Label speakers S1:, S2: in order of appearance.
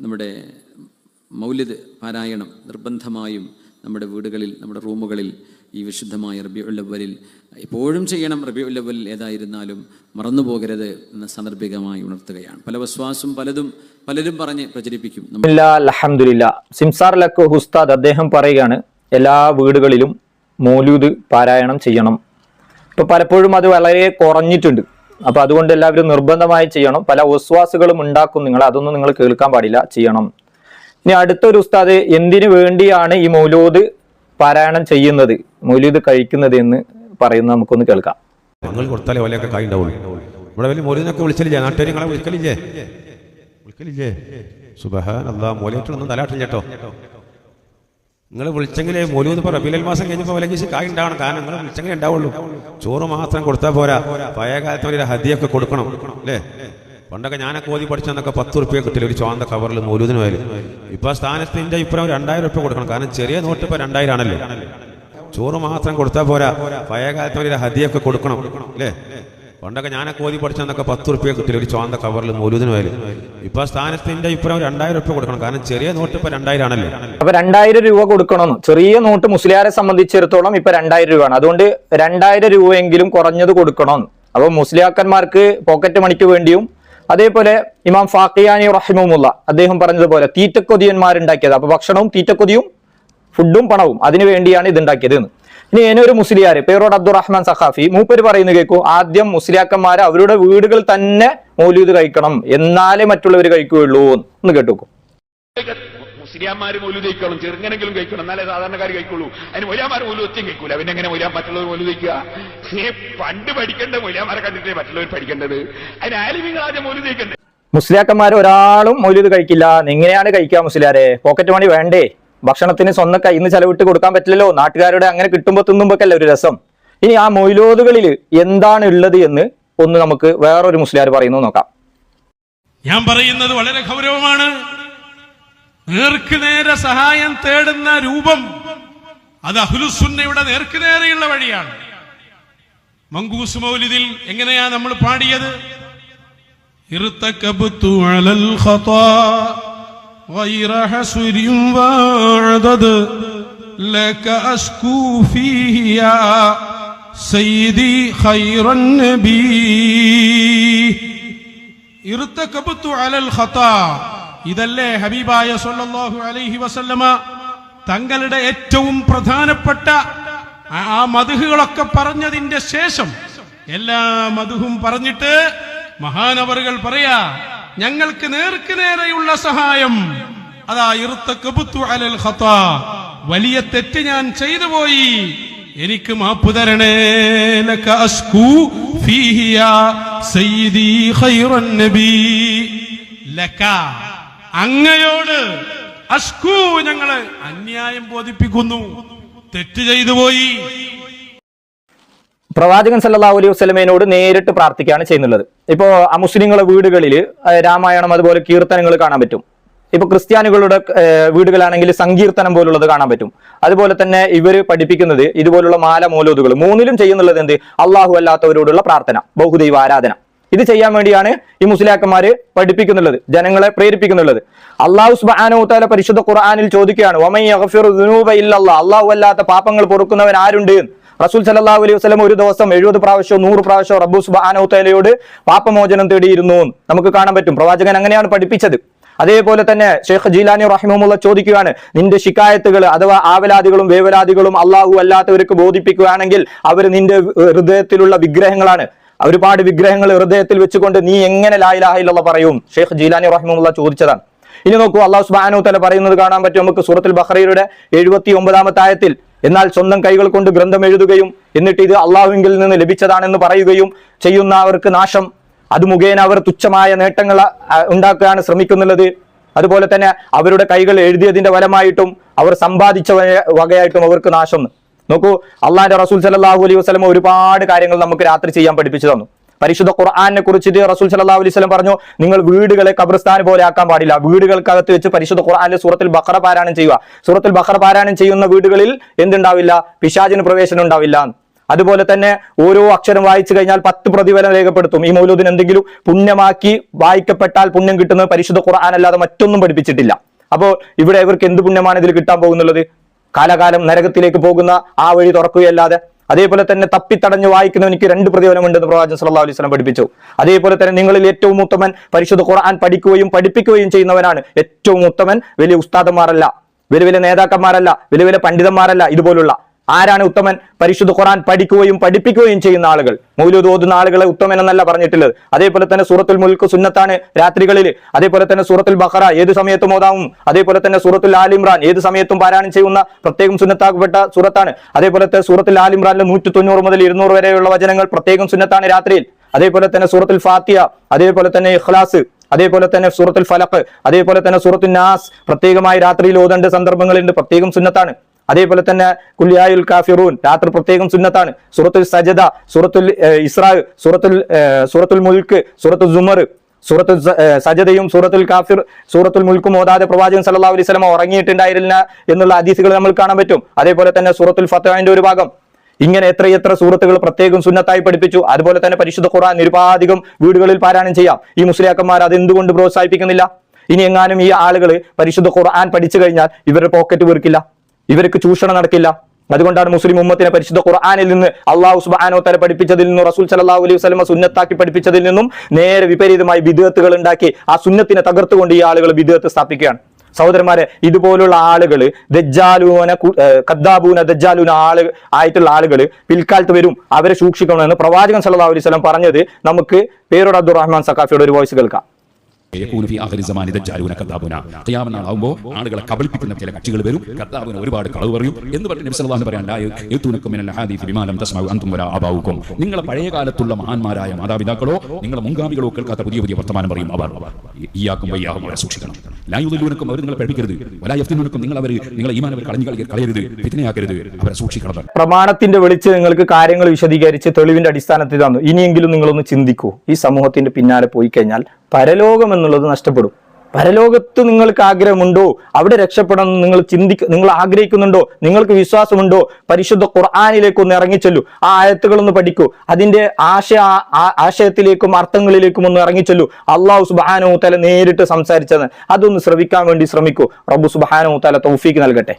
S1: നമ്മുടെ മൗലിദ് പാരായണം നിർബന്ധമായും നമ്മുടെ വീടുകളിൽ നമ്മുടെ റൂമുകളിൽ ഈ വിശുദ്ധമായ റബിയുല്ലവലിൽ എപ്പോഴും ചെയ്യണം. റബിയുല്ലവലിൽ ഏതായിരുന്നാലും മറന്നു പോകരുത് എന്ന സന്ദർഭികമായി ഉണർത്തുകയാണ്. പല വിശ്വാസം പലതും പലരും പറഞ്ഞ് പ്രചരിപ്പിക്കും.
S2: അലഹമില്ല സിംസാർ ലക്ക് ഹുസ്താദ് അദ്ദേഹം പറയുകയാണ് എല്ലാ വീടുകളിലും മൗലൂദ് പാരായണം ചെയ്യണം. ഇപ്പൊ പലപ്പോഴും അത് വളരെ കുറഞ്ഞിട്ടുണ്ട്. അപ്പൊ അതുകൊണ്ട് എല്ലാവരും നിർബന്ധമായി ചെയ്യണം. പല ഒസ്വാസുകളും ഉണ്ടാക്കും നിങ്ങൾ അതൊന്നും നിങ്ങൾ കേൾക്കാൻ പാടില്ല. ചെയ്യണം. ഇനി അടുത്തൊരു ഉസ്താദ് എന്തിനു വേണ്ടിയാണ് ഈ മൗലൂദ് പാരായണം ചെയ്യുന്നത്? മൗലൂദ് കഴിക്കുന്നത് എന്ന് പറയുന്നത് നമുക്കൊന്ന് കേൾക്കാം.
S3: ഞങ്ങൾ കൊടുത്താലേ ഓലയൊക്കെ കായ് ഇവിടെ വലിയ മൗലൂദിനൊക്കെ വിളിച്ചില്ലേ? നാട്ടുകാർ നിങ്ങളെ വിളിക്കലില്ലേ? വിളിക്കലില്ലേ? സുബഹാൻ അല്ലാ തലാട്ടില്ല കേട്ടോ. നിങ്ങൾ വിളിച്ചെങ്കിലേ മോലൂന്ന് പറ ബിലൽ മാസം കഴിഞ്ഞപ്പോൾ വിലകീശ് കായ് ഉണ്ടാവണം. കാരണം നിങ്ങൾ വിളിച്ചെങ്കിലേ ഉണ്ടാവുള്ളൂ. ചോറ് മാത്രം കൊടുത്താൽ പോരാ. പഴയ കാലത്ത് ഒരു ഹദിയൊക്കെ കൊടുക്കണം. അല്ലേ? പണ്ടൊക്കെ ഞാനൊക്കെ ഓതി പഠിച്ചെന്നൊക്കെ പത്ത് റുപ്യ കിട്ടില്ല. ഒരു ചോന്ത കവറിൽ മൂലൂതിന് പോയാലും ഇപ്പൊ സ്ഥാനത്തിന്റെ ഇപ്പുറം രണ്ടായിരം റുപ്യ കൊടുക്കണം. കാരണം ചെറിയ നോട്ട് ഇപ്പൊ രണ്ടായിരം ആണല്ലോ? ചോറ് മാത്രം കൊടുത്താൽ പോരാ. പഴയ കാലത്ത് ഒരു ഹദിയൊക്കെ കൊടുക്കണം. അല്ലേ? പണ്ടൊക്കെ ഞാനൊക്കെ ഓതി പഠിച്ചെന്നൊക്കെ പത്ത് റുപ്യ കിട്ടില്ല. ഒരു ചോന്ത കവറിൽ മൂലൂതിന് വരും ഇപ്പൊ സ്ഥാനത്തിന്റെ ഇപ്പുറം രണ്ടായിരം റുപ്യ കൊടുക്കണം. കാരണം ചെറിയ നോട്ട് ഇപ്പൊ രണ്ടായിരം ആണല്ലോ?
S2: അപ്പൊ രണ്ടായിരം രൂപ കൊടുക്കണം ചെറിയ നോട്ട് മുസ്ലിയാരെ സംബന്ധിച്ചിടത്തോളം ഇപ്പൊ രണ്ടായിരം രൂപയാണ്. അതുകൊണ്ട് രണ്ടായിരം രൂപയെങ്കിലും കുറഞ്ഞത് കൊടുക്കണം അപ്പൊ മുസ്ലിയാക്കന്മാർക്ക് പോക്കറ്റ് മണിക്ക് വേണ്ടിയും അതേപോലെ ഇമാം ഫാഖിയാനി റഹിമുല്ല അദ്ദേഹം പറഞ്ഞതുപോലെ തീറ്റക്കൊതിയന്മാരുണ്ടാക്കിയത്. അപ്പൊ ഭക്ഷണവും തീറ്റക്കൊതിയും ഫുഡും പണവും അതിനു വേണ്ടിയാണ് ഇത് ഉണ്ടാക്കിയത് എന്ന്. ഇനി ഏനൊരു മുസ്ലിയാര് പേരോട് അബ്ദുറഹ്മാൻ സഖാഫി. മൂപ്പര് പറയുന്നത് കേൾക്കൂ ആദ്യം മുസ്ലിയാക്കന്മാർ അവരുടെ വീടുകൾ തന്നെ മൗലൂദ് കഴിക്കണം എന്നാലേ മറ്റുള്ളവർ കഴിക്കുകയുള്ളൂ എന്ന് കേട്ടു
S4: മുസ്ലിയാന്മാര് മൂലു കഴിക്കണം ചെറുങ്ങനെങ്കിലും കഴിക്കണം എന്നാലേ സാധാരണക്കാർ കഴിക്കുള്ളൂ. അതിന് മൊലിയാമാർ മൂലു ഒറ്റയും കഴിക്കൂല. പിന്നെ എങ്ങനെ മൊലിയാൻ മറ്റുള്ളവർ മൂലു കഴിക്കുക? പണ്ട് പഠിക്കേണ്ട മൊലിയാമാരെ കണ്ടിട്ടേ മറ്റുള്ളവർ പഠിക്കേണ്ടത്. അതിന് ആലിമികൾ ആദ്യം മൂലു കഴിക്കണ്ടേ?
S2: മുസ്ലിയാക്കന്മാർ ഒരാളും മൗലൂദ് കഴിക്കില്ല. എങ്ങനെയാണ് കഴിക്കുക മുസ്ലിയാരെ. പോക്കറ്റ് മണി വേണ്ടേ? ഭക്ഷണത്തിന് സ്വന്തം കയ്യിൽ നിന്ന് ചെലവിട്ട് കൊടുക്കാൻ പറ്റില്ലല്ലോ. നാട്ടുകാരുടെ അങ്ങനെ കിട്ടുമ്പോൾ തിന്നുമ്പോഴൊക്കെ ഒരു രസം. ഇനി ആ മൊയിലോതുകളിൽ എന്താണ് ഉള്ളത് എന്ന് ഒന്ന് നമുക്ക് വേറൊരു മുസ്ലിയാർ പറയുന്നു നോക്കാം.
S5: ഞാൻ പറയുന്നത് വളരെ ഗൗരവമാണ്. നേർക്കുനേരെ സഹായം തേടുന്ന രൂപം അത് അഹുലുസുന്നയുടെ നേർക്കുനേരെയുള്ള വഴിയാണ്. മങ്കൂസ് മൗലിദിൽ എങ്ങനെയാ നമ്മൾ പാടിയത്? ഇറുത്തക്കബുത്തു അലൽ ഖതാ. غير حسر وعدد لك أشكو فيه يا سيدي خير النبي ഇർത്തക്കബത്തു അലൽ ഖത്താ ഇതല്ലേ ഹബീബായ സല്ലല്ലാഹു അലൈഹി വസല്ലമ തങ്ങളുടെ ഏറ്റവും പ്രധാനപ്പെട്ട ആ- ആ മധുഹുകളൊക്കെ പറഞ്ഞതിന്റെ ശേഷം എല്ലാ മധുഹും പറഞ്ഞിട്ട് മഹാനവറുകൾ പറയാ ഞങ്ങൾക്ക് നേർക്ക് നേരെയുള്ള സഹായം. അതാ അലൽ വലിയ തെറ്റ് ഞാൻ ചെയ്തു പോയി. എനിക്ക് മാപ്പ് തരണേ. അങ്ങയോട് അസ്കൂ ഞങ്ങൾ അന്യായം ബോധിപ്പിക്കുന്നു. തെറ്റ് ചെയ്തു പോയി.
S2: പ്രവാചകൻ സല്ലാ അലൈഹി വസ്ലമേനോട് നേരിട്ട് പ്രാർത്ഥിക്കുകയാണ് ചെയ്യുന്നുള്ളത്. ഇപ്പോ ആ മുസ്ലിങ്ങളെ വീടുകളിൽ രാമായണം അതുപോലെ കീർത്തനങ്ങൾ കാണാൻ പറ്റും. ഇപ്പൊ ക്രിസ്ത്യാനികളുടെ വീടുകളാണെങ്കിൽ സങ്കീർത്തനം പോലുള്ളത് കാണാൻ പറ്റും. അതുപോലെ തന്നെ ഇവർ പഠിപ്പിക്കുന്നത് ഇതുപോലുള്ള മാല മൂലോതുകൾ. മൂന്നിലും ചെയ്യുന്നുള്ളത് എന്ത്? അള്ളാഹു അല്ലാത്തവരോടുള്ള പ്രാർത്ഥന ബഹുദൈവ ആരാധന. ഇത് ചെയ്യാൻ വേണ്ടിയാണ് ഈ മുസ്ലിയാക്കന്മാര് പഠിപ്പിക്കുന്നുള്ളത് ജനങ്ങളെ പ്രേരിപ്പിക്കുന്നുള്ളത്. അള്ളാഹു സുബ്ഹാനഹു തആല പരിശുദ്ധ ഖുർആാനിൽ ചോദിക്കുകയാണ് അള്ളാഹു അല്ലാത്ത പാപങ്ങൾ പൊറുക്കുന്നവൻ ആരുണ്ട്? റസൂൽ സല്ലല്ലാഹു അലൈഹി വസ്ലം ഒരു ദിവസം എഴുപത് പ്രാവശ്യം നൂറ് പ്രാവശ്യം റബ്ബു സുബ്ഹാനഹു തആലയോട് പാപമോചനം തേടിയിരുന്നു നമുക്ക് കാണാൻ പറ്റും. പ്രവാചകൻ അങ്ങനെയാണ് പഠിപ്പിച്ചത്. അതേപോലെ തന്നെ ഷെയ്ഖ് ജീലാനി റഹിമുള്ള ചോദിക്കുകയാണ് നിന്റെ ശിക്കായത്തുകൾ അഥവാ ആവലാദികളും വേവലാദികളും അള്ളാഹു അല്ലാത്തവർക്ക് ബോധിപ്പിക്കുകയാണെങ്കിൽ അവർ നിന്റെ ഹൃദയത്തിലുള്ള വിഗ്രഹങ്ങളാണ്. ഒരുപാട് വിഗ്രഹങ്ങൾ ഹൃദയത്തിൽ വെച്ചുകൊണ്ട് നീ എങ്ങനെ ലായിലാഹില്ല പറയും? ഷെയ്ഖ് ജീലാനി റഹിമുള്ള ചോദിച്ചതാണ്. ഇനി നോക്കൂ അള്ളാഹു സുബാനു തല പറയുന്നത് കാണാൻ പറ്റും. നമുക്ക് സൂറത്തിൽ ബഹ്റയുടെ എഴുപത്തി ഒമ്പതാമത്തെ ആയത്തിൽ എന്നാൽ സ്വന്തം കൈകൾ കൊണ്ട് ഗ്രന്ഥം എഴുതുകയും എന്നിട്ട് ഇത് അള്ളാഹുവിങ്കിൽ നിന്ന് ലഭിച്ചതാണെന്ന് പറയുകയും ചെയ്യുന്ന അവർക്ക് നാശം. അത് മുഖേന അവർ തുച്ഛമായ നേട്ടങ്ങൾ ഉണ്ടാക്കുകയാണ് ശ്രമിക്കുന്നുള്ളത് അതുപോലെ തന്നെ അവരുടെ കൈകൾ എഴുതിയതിന്റെ ഫലമായിട്ടും അവർ സമ്പാദിച്ച വക- വകയായിട്ടും അവർക്ക് നാശം. നോക്കൂ അള്ളാഹിന്റെ റസൂൽ സല്ലല്ലാഹു അലൈഹി വസല്ലം ഒരുപാട് കാര്യങ്ങൾ നമുക്ക് രാത്രി ചെയ്യാൻ പഠിപ്പിച്ചു തന്നു. പരിശുദ്ധ ഖുർആാനെ കുറിച്ചിട്ട് റസൂൽ സല്ലല്ലാഹു അലൈഹി വസല്ലം പറഞ്ഞു നിങ്ങൾ വീടുകളെ കബ്രസ്ഥാൻ പോലെ ആക്കാൻ പാടില്ല. വീടുകൾക്കകത്ത് വെച്ച് പരിശുദ്ധ ഖുർആാനിലെ സൂറത്തിൽ ബഖറ പാരായണം ചെയ്യുക. സൂറത്തിൽ ബഖറ പാരായണം ചെയ്യുന്ന വീടുകളിൽ എന്തുണ്ടാവില്ല? പിശാചിന് പ്രവേശനം ഉണ്ടാവില്ല. അതുപോലെ തന്നെ ഓരോ അക്ഷരം വായിച്ചു കഴിഞ്ഞാൽ പത്ത് പ്രതിഫലം രേഖപ്പെടുത്തും. ഈ മൗലൂദിന് എന്തെങ്കിലും പുണ്യമാക്കി വായിക്കപ്പെട്ടാൽ പുണ്യം കിട്ടുന്നത് പരിശുദ്ധ ഖുർആൻ അല്ലാതെ മറ്റൊന്നും പഠിപ്പിച്ചിട്ടില്ല. അപ്പോൾ ഇവിടെ ഇവർക്ക് എന്ത് പുണ്യമാണ് ഇതിൽ കിട്ടാൻ പോകുന്നുള്ളത്? കാലകാലം നരകത്തിലേക്ക് പോകുന്ന ആ വഴി തുറക്കുകയല്ലാതെ അതേപോലെ തന്നെ തപ്പിത്തടഞ്ഞ് വായിക്കുന്നവനിക്ക് രണ്ട് പ്രതിഫലമുണ്ടെന്ന് പ്രവാചകൻ സല്ലല്ലാഹു അലൈഹി വസല്ലം പഠിപ്പിച്ചു. അതേപോലെ തന്നെ നിങ്ങളിൽ ഏറ്റവും ഉത്തമൻ പരിശുദ്ധ ഖുർആൻ പഠിക്കുകയും പഠിപ്പിക്കുകയും ചെയ്യുന്നവനാണ് ഏറ്റവും ഉത്തമൻ വലിയ ഉസ്താദന്മാരല്ല വലിയ വലിയ നേതാക്കന്മാരല്ല വലിയ വലിയ പണ്ഡിതന്മാരല്ല ഇതുപോലുള്ള ആരാണ് ഉത്തമൻ? പരിശുദ്ധ ഖുറാൻ പഠിക്കുകയും പഠിപ്പിക്കുകയും ചെയ്യുന്ന ആളുകൾ. മൗലൂദ് ഓതുന്ന ആളുകളെ ഉത്തമൻ എന്നല്ല പറഞ്ഞിട്ടുള്ളത്. അതേപോലെ തന്നെ സൂറത്തുൽ മുൽക്ക് സുന്നത്താണ് രാത്രികളിൽ. അതേപോലെ തന്നെ സൂറത്തുൽ ബഖറ ഏത് സമയത്തും ഓതാവും. അതേപോലെ തന്നെ സൂറത്തുൽ ആലിമ്രാൻ ഏത് സമയത്തും പാരായണം ചെയ്യുന്ന പ്രത്യേകം സുന്നത്താക്കപ്പെട്ട സൂറത്താണ്. അതേപോലെ തന്നെ സൂറത്തുൽ ആലിമ്രാനിലെ നൂറ്റി തൊണ്ണൂറ് മുതൽ ഇരുന്നൂറ് വരെയുള്ള വചനങ്ങൾ പ്രത്യേകം സുന്നത്താണ് രാത്രിയിൽ. അതേപോലെ തന്നെ സൂറത്തുൽ ഫാത്തിയ അതേപോലെ തന്നെ ഇഖ്ലാസ് അതേപോലെ തന്നെ സൂറത്തുൽ ഫലഖ് അതേപോലെ തന്നെ സൂറത്തുൽ നാസ് പ്രത്യേകമായി രാത്രിയിൽ ഓതേണ്ട സന്ദർഭങ്ങളുണ്ട്. പ്രത്യേകം സുന്നത്താണ്. അതേപോലെ തന്നെ കുല്യായുൽ കാഫിറൂൻ രാത്രി പ്രത്യേകം സുന്നത്താണ്. സൂറത്തുൽ സജദ സൂറത്തുൽ ഇസ്രാ സൂറത്തുൽ സൂറത്തുൽ മുൽക്ക് സൂറത്തുൽ ജുമർ സൂറത്തുൽ സജതയും സൂറത്തുൽ കാഫിർ സൂറത്തുൽ മുൽക്കും ഓതാതെ പ്രവാചകൻ സല്ലല്ലാഹു അലൈഹി വസല്ലം ഉറങ്ങിയിട്ടുണ്ടായിരുന്നില്ല എന്നുള്ള ഹദീസുകൾ നമ്മൾ കാണാൻ പറ്റും. അതേപോലെ തന്നെ സൂറത്തുൽ ഫത്തഹിന്റെ ഒരു ഭാഗം. ഇങ്ങനെ എത്രയെത്ര സൂറത്തുകൾ പ്രത്യേകം സുന്നത്തായി പഠിപ്പിച്ചു. അതുപോലെ തന്നെ പരിശുദ്ധ ഖുർആൻ നിരുപാധികം വീടുകളിൽ പാരായണം ചെയ്യാം. ഈ മുസ്ലിയാക്കന്മാർ അത് എന്തുകൊണ്ട് പ്രോത്സാഹിപ്പിക്കുന്നില്ല? ഇനി എങ്ങാനും ഈ ആളുകൾ പരിശുദ്ധ ഖുർആൻ പഠിച്ചു കഴിഞ്ഞാൽ ഇവരുടെ പോക്കറ്റ് വീർക്കില്ല ഇവർക്ക് ചൂഷണം നടക്കില്ല. അതുകൊണ്ടാണ് മുസ്ലിം ഉമ്മത്തിനെ പരിശുദ്ധ ഖുർആാനിൽ നിന്ന് അള്ളാഹു സുബാനോ തല പഠിപ്പിച്ചതിൽ നിന്നും റസൂൽ സലാഹു അലൈഹി വസ്ലമ സുന്നത്താക്കി പഠിപ്പിച്ചതിൽ നിന്നും നേരെ വിപരീതമായി ബിദഅത്തുകൾ ഉണ്ടാക്കി ആ സുന്നത്തിനെ തകർത്തുകൊണ്ട് ഈ ആളുകൾ ബിദഅത്ത് സ്ഥാപിക്കുകയാണ്. സഹോദരന്മാരെ ഇതുപോലുള്ള ആളുകൾ ദജ്ജാലൂന കദ്ദാബൂന ദജ്ജാലൂന ആൾ ആയിട്ടുള്ള ആളുകൾ പിൽക്കാലത്ത് വരും അവരെ സൂക്ഷിക്കണമെന്ന് പ്രവാചകൻ സല്ലാ അലൈഹി വസല്ലം പറഞ്ഞത് നമുക്ക് പേരോട് അബ്ദുറഹ്മാൻ സക്കാഫിയുടെ ഒരു വോയിസ് കേൾക്കാം.
S6: നാളാവുമ്പോൾ ആളുകളെ കബളിപ്പിക്കുന്ന ചില കക്ഷികൾ വരും. കദ്ദാബൂന ഒരുപാട് കളവ് പറയും എന്ന് പറഞ്ഞ് നബി സല്ലല്ലാഹു അലൈഹി പറയാൻ നിങ്ങളെ പഴയ കാലത്തുള്ള മഹാന്മാരായ മാതാപിതാക്കളോ നിങ്ങളെ മുൻഗാമികളോ കേൾക്കാത്ത പുതിയ പുതിയ വർത്തമാനം പറയും അവർ. ഇയാക്കും വയ്യാകും അവരെ സൂക്ഷിക്കണം. ലാ യുദല്ലൂനക്കും അവർ നിങ്ങളെ പഠിപ്പിക്കരുത് വലാ യഫ്തിനൂനക്കും നിങ്ങൾ അവർ നിങ്ങളെ ഈമാൻ അവർ കളഞ്ഞു കളയ- കളയരുത് ഫിത്നയാക്കരുത്. അവരെ സൂക്ഷിക്കണം.
S2: പ്രമാണത്തിന്റെ വെളിച്ച് നിങ്ങൾക്ക് കാര്യങ്ങൾ വിശദീകരിച്ച് തെളിവിന്റെ അടിസ്ഥാനത്തിൽ തന്നു. ഇനിയെങ്കിലും നിങ്ങളൊന്ന് ചിന്തിക്കൂ. ഈ സമൂഹത്തിന്റെ പിന്നാലെ പോയി കഴിഞ്ഞാൽ പരലോകം എന്നുള്ളത് നഷ്ടപ്പെടും. പരലോകത്ത് നിങ്ങൾക്ക് ആഗ്രഹമുണ്ടോ? അവിടെ രക്ഷപ്പെടണം നിങ്ങൾ ചിന്തിക്ക നിങ്ങൾ ആഗ്രഹിക്കുന്നുണ്ടോ? നിങ്ങൾക്ക് വിശ്വാസമുണ്ടോ? പരിശുദ്ധ ഖുർആാനിലേക്ക് ഒന്ന് ഇറങ്ങിച്ചൊല്ലൂ. ആ ആയത്തുകളൊന്ന് പഠിക്കൂ. അതിന്റെ ആശയ ആശയത്തിലേക്കും അർത്ഥങ്ങളിലേക്കും ഒന്ന് ഇറങ്ങിച്ചെല്ലു. അള്ളാഹു സുബാനോ തല നേരിട്ട് സംസാരിച്ചത് അതൊന്ന് ശ്രവിക്കാൻ വേണ്ടി ശ്രമിക്കൂ. റബ്ബു സുബാനോ തല തൗഫീക്ക് നൽകട്ടെ.